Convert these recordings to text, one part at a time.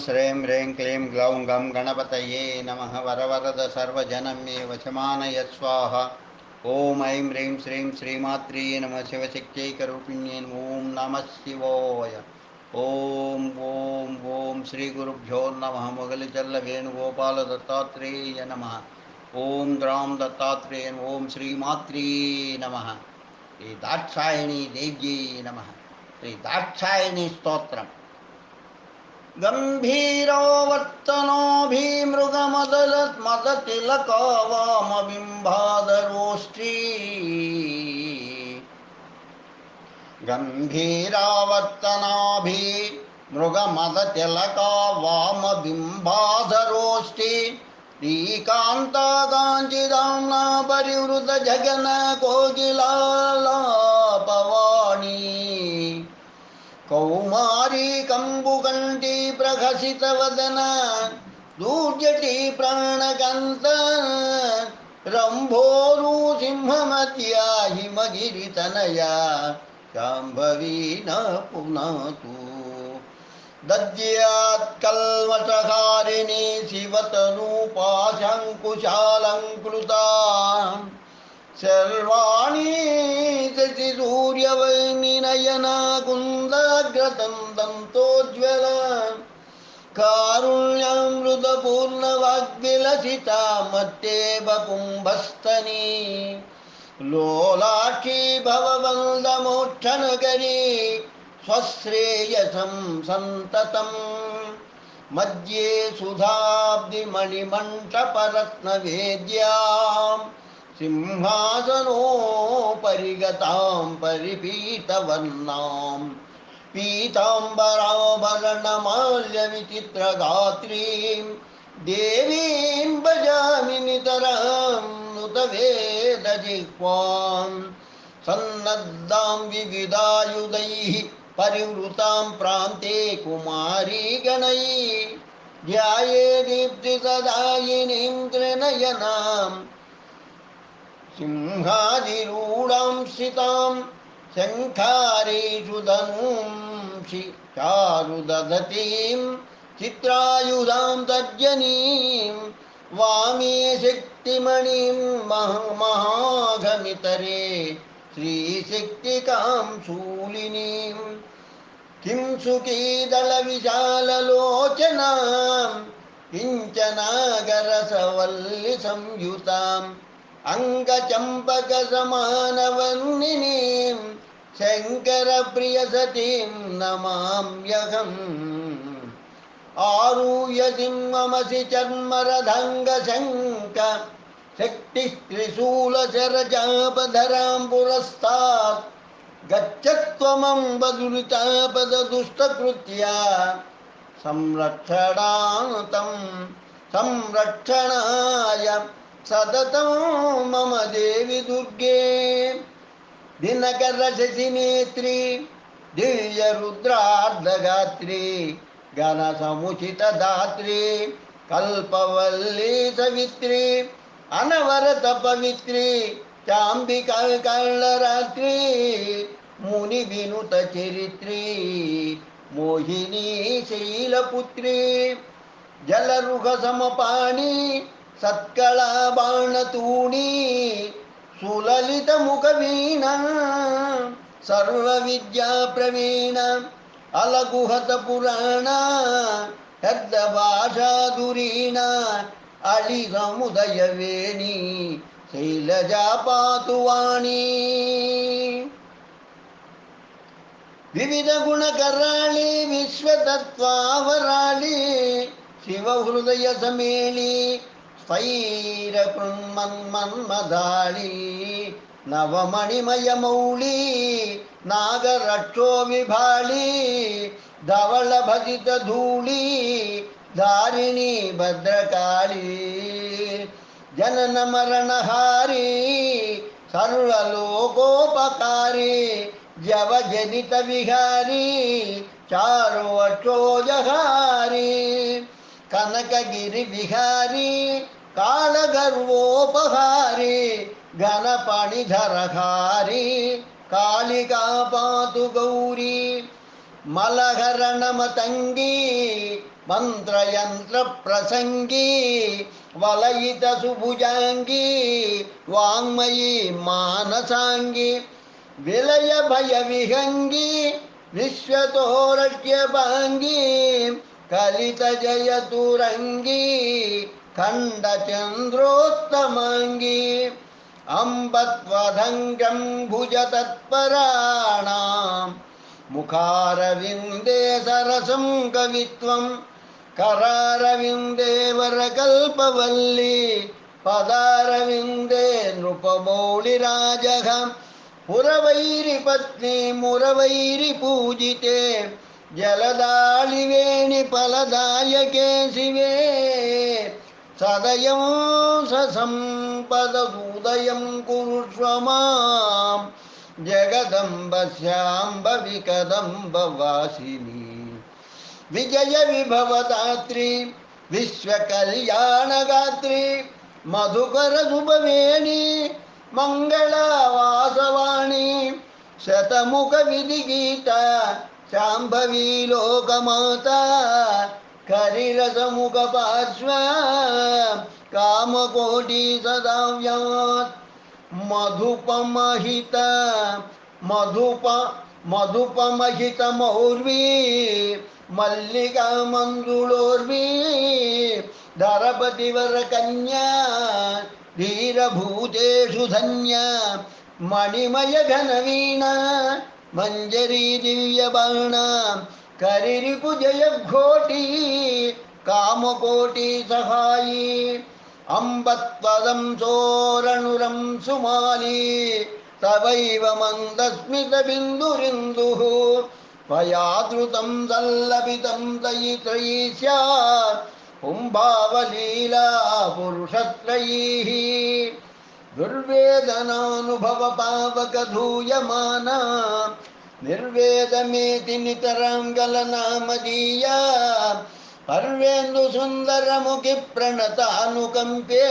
श्रीं ह्रीं क्लीं ग्लौं गं गणपतये नमः वरवरद सर्वजनं मे वशमानय स्वाहा। ॐ ऐं ह्रीं श्रीं श्रीमात्रे नमः शिवशक्त्यैकरूपिण्ये ॐ नमः शिवाय। ॐ ॐ ॐ श्रीगुरुभ्यो नमः मुगलिचल्ल वेणुगोपालदत्तात्रेय नमः। ॐ ग्रां दत्तात्रेय ॐ श्रीमात्रे नमः। श्री दाक्षायणी देव्यै नमः। श्री दाक्षायणी स्तोत्रम् गम्भीरोवर्तनोऽभिमृगमदल मदतिलकवामबिम्बादरोष्ठी गम्भीरावर्तनाभि मृगमदतिलका वामबिम्बाधरोष्ठी श्रीकान्ताकाञ्चिदाम्ना परिवृतजगन कोकिलालापवाणी कौमारी कम्बुकण्ठी प्रहसितवदन दूर्जटी प्राणकन्त रम्भोरुसिंहमत्या हिमगिरितनया शाम्भवी न पुनतु। दद्यात्कल्मषहारिणी शिवतनूपाशङ्कुशालङ्कृता सर्वाणि शशिसूर्यवैनिनयना कुन्दग्रतन्दन्तोज्ज्वल कारुण्यामृतपूर्णवाग्विलसिता मत्येव कुम्भस्तनी लोलाक्षी भववन्दमोक्षणकरी स्वश्रेयसं सन्ततम् मध्ये सुधाब्धिमणिमण्टपरत्नवेद्याम् सिंहासनोपरिगतां परिपीतवर्णां पीताम्बराभरणमाल्यविचित्रगात्रीं देवीं भजामि नितरां नुतवेदजिह्वां सन्नद्धां विविधायुधैः परिवृतां प्रान्ते कुमारी गणैः ध्याये दीप्तिसदायिनीं त्रिनयनाम् सिंहादिरूढां स्थितां शङ्खारेषु धनूंषि चारुदधतीं, चित्रायुधां तर्जनीं, वामे शक्तिमणिं मह, महाघमितरे, श्रीशक्तिकां शूलिनीं, किं सुखीदलविशाललोचनां किञ्चनागरसवल्लिसंयुताम् अङ्गचम्पकसमानवर्णिनीं शङ्करप्रियसतीं नमाम्यहम् आरूह्य सिंहमसि चर्मरधङ्गशङ्क शक्तिः त्रिशूलशरजापधरां पुरस्तात् गच्छत्वमम्बदुरितापदुष्टकृत्या संरक्षणान्तं संरक्षणाय सततं मम देवि दुर्गे। दिनकरशशिनेत्री दिव्यरुद्रार्धगात्री, घनसमुचितदात्री कल्पवल्ली सवित्री अनवरतपवित्री चाम्बिका कल्लरात्री मुनिविनुतचरित्री मोहिनी शैलपुत्री जलरुहसमपाणी सत्कळा बाणतूणी सुललितमुखवीणा सर्वविद्याप्रवीण अलगुहतपुराणा हृद्भाषाधुरीणा अलिसमुदयवेणी शैलजा पातु वाणी विविधगुणकराळि विश्वतत्त्वावराळि शिवहृदयसमेळि स्थैरकृन्मन्मन्मदाळि नवमणिमयमौळि नागरक्षो विभाळि धवलभजितधूळि धारिणी भद्रकाळी जननमरणहारी सर्वलोकोपकारी जवजनितविहारी चारुवक्षोजहारी कनकगिरिविहारी कालगर्वोपहारी घनपणिधरहारी काल गर्वोपहारी घन पाणिधरहारी कालिका पातु गौरी मलहर नमतङ्गी मन्त्रयन्त्रप्रसङ्गी वलयितसुभुजाङ्गी वाङ्मयी मानसाङ्गी कलित जय कलितजयतुरङ्गी खण्डचन्द्रोत्तमाङ्गी अम्बत्वदङ्गं भुज तत्पराणां मुखारविन्दे सरसं कवित्वं करारविन्दे वरकल्पवल्ली पदारविन्दे नृपमौलिराजः पुरवैरिपत्नी मुरवैरिपूजिते जलदालिवेणि फलदायके शिवे सदयं ससम्पदसूदयं कुरुष्व माँ जगदम्बस्याम्बविकदम्बवासिनी। विजयविभवदात्री विश्वकल्याणगात्री मधुकरसुभवेणी मङ्गलावासवाणी शतमुखविधिगीता शाम्भवी लोकमाता करिलसमुखपार्श्व कामकोटि सदाव्यात् मधुपमहित मधुप मधुपमहितमौर्वी मल्लिका मन्दुलोर्वी धन्य मणिमय धन्या मणिमयघनवीणा मञ्जरी दिव्यबाणा करिरिपु जयघोटी कामकोटी सहायी अम्बत्वदं चोरणुरं सुमाली, तवैव मन्दस्मितबिन्दुरिन्दुः त्वयादृतं दल्लभितं दयित्रयीस्या कुम्भावलीला पुरुषत्रयीः दुर्वेदनानुभवपावकधूयमाना निर्वेदमेति नितरां गलनामदीया पर्वेन्दुसुन्दरमुखिप्रणतानुकम्पे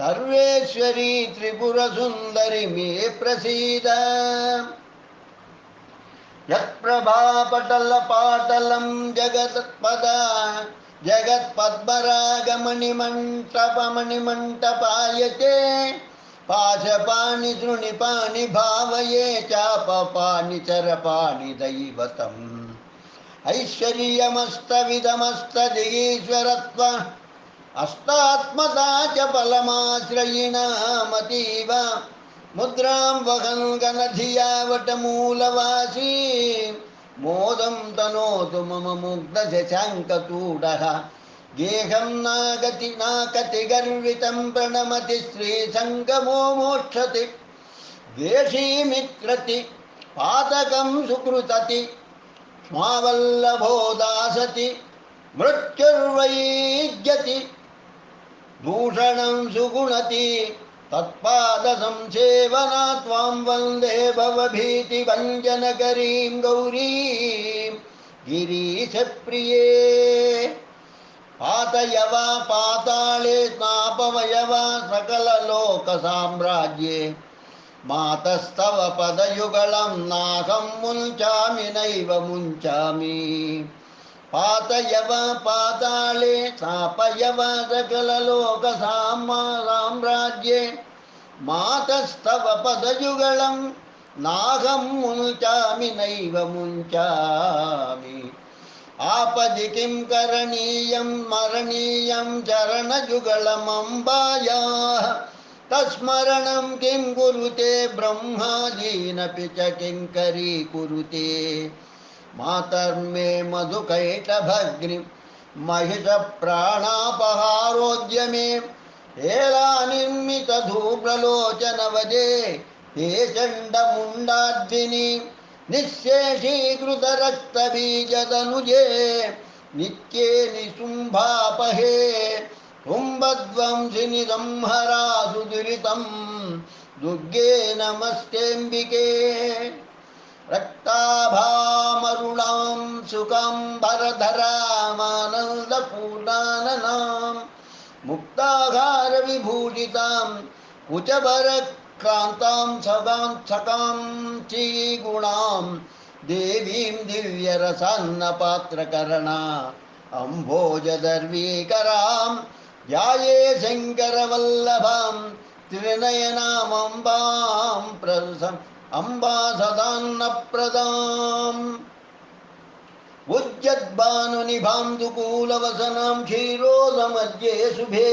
सर्वेश्वरी त्रिपुरसुन्दरि मे प्रसीद। यत्प्रभापटलपाटलं जगत्पद। जगत्पद्मरागमणिमण्टपमणिमण्टपायते। पाशपाणि तृणिपाणि भावये चापपाणि चरपाणि दैवतम्। ऐश्वर्यमस्तविधमस्तदिगीश्वरत्व अस्तात्मता च फलमाश्रयिणामतीव। मुद्रां वहन् गणधिया वटमूलवासी मोदं तनोतु मम मुग्धशशाङ्कतूडः गेहं नागति नाकति गर्वितं प्रणमति श्रीसङ्गमो मोक्षति। द्वेषीमित्रति पातकं सुकृतति। स्मावल्लभो दासति मृत्युर्वैज्यति दूषणं सुगुणति तत्पादसंसेवना त्वां वंदे भवभीतिभञ्जनकरीं गौरीं गिरीशप्रिये। पातय वा पाताळे स्नापवय वा सकललोकसाम्राज्ये मातस्तव पदयुगलं नाहं मुञ्चामि, नैव मुञ्चामि। पातय वा पाताळे स्थापय वा सकललोकसाम्राज्ये मातस्तव पदयुगलं नाहं मुञ्चामि, नैव मुञ्चामि। आपदि किं करणीयं, मरणीयं चरणयुगलमम्बायाः तस्मरणं किं कुरुते, ब्रह्मादीनपि च किङ्करी कुरुते। मातर्मे मधुकैटभग्नि, महिषप्राणापहारोद्यमे। हेलानिर्मितधूप्रलोचनवदे हे चण्डमुण्डाद्विनि। निःशेषीकृतरक्तबीजदनुजे नित्ये निशुम्भापहे कुम्भध्वंसिनि संहरासु दुरितं दुर्गे नमस्तेऽम्बिके। रक्ताभामरुणां सुकाम्बरधरामानन्दपूर्णाननां मुक्ताहारविभूषितां कुचभरक्रान्तां सदां सकां चीगुणां देवीं दिव्यरसान्नपात्रकरणा अम्भोजदर्वीकरां ध्याये शङ्करवल्लभां त्रिनयनामम्बां अम्बा सदान्नप्रदाम्। उज्जद्भानुनिभान्दुकूलवसनां क्षीरोदमध्ये शुभे।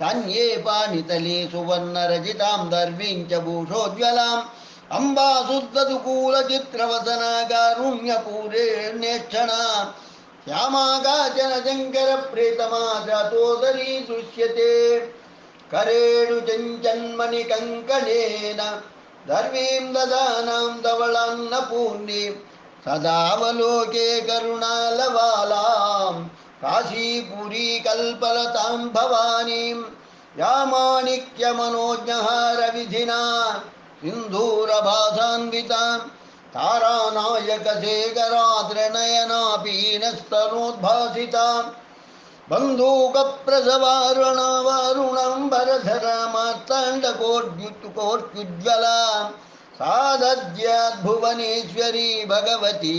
कान्ये पाणितले सुवर्णरजितां दर्वीं च भूषोज्ज्वलाम्। अम्बा शुद्धदुकूलचित्रवसनाकारुण्यपूरेण्यक्षणा श्यामा काचन शङ्करप्रीतमा जातोदरी दृश्यते। करेणु चञ्चन्मणिकङ्कणेन दर्वीं ददानां धवलान्नपूर्णीं। सदावलोके करुणालवालां काशीपुरी कल्पलतां भवानीं या माणिक्यमनोज्ञहारविधिना सिन्धूरभासान्वितां तारानायकशेखराद्रनयनापीनस्तनोद्भासितां बन्धूकप्रसवारुणवारुणं सादद्याद्भुवनेश्वरी भगवती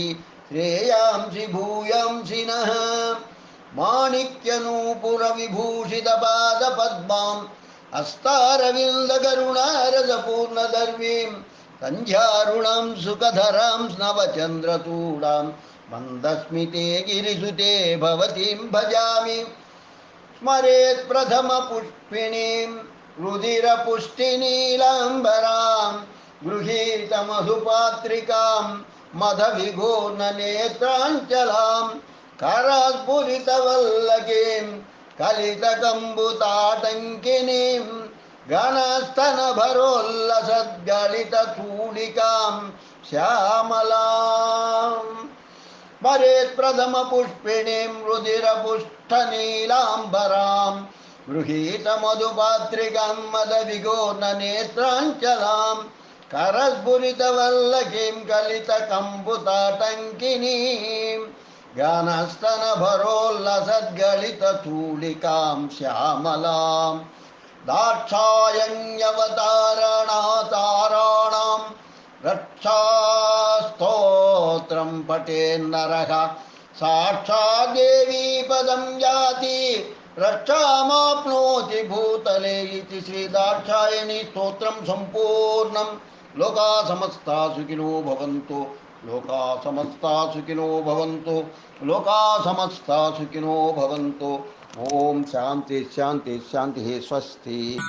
श्रेयांसि भूयांसि नः। माणिक्यनूपुरविभूषितपादपद्माम् हस्तारविन्दकरुणारसपूर्णदर्वीं सन्ध्यारुणां सुखधरां नवचन्द्रचूडां मन्दस्मिते गिरिसुते भवतीं भजामि। स्मरेत् प्रथमपुष्पिणीं रुधिरपुष्टिनीलाम्बरां गृहीतमधुपात्रिकां मदविघोर्णनेत्राञ्चलां करास्फुरितवल्लकीं कलितकम्बुताटङ्किनीं घनस्तनभरोल्लसद्गलितचूडिकां श्यामलाम् स्मरेत् प्रथमपुष्पिणीं रुधिरपुष्ठनीलाम्बरां गृहीतमधुपात्रिकां मदविगोर्णनेत्राञ्चलां करस्फुरितवल्लकीं कलितकम्बुताटङ्किनीं। गानस्तनभरोल्लसद्गलितचूलिकां श्यामलां, दाक्षायण्यवतारणाताराणां, रक्षास्तोत्रं पठेन्नरः साक्षाद्देवी पदं याति, रक्षामाप्नोति भूतले इति श्रीदाक्षायणी स्तोत्रं सम्पूर्णं लोका समस्ता सुखिनो भवन्तु। लोका समस्ता सुखिनो भवन्तु लोका समस्ता सुखिनो भवन्तु। ओम शांति शांति शांति हे स्वस्ति।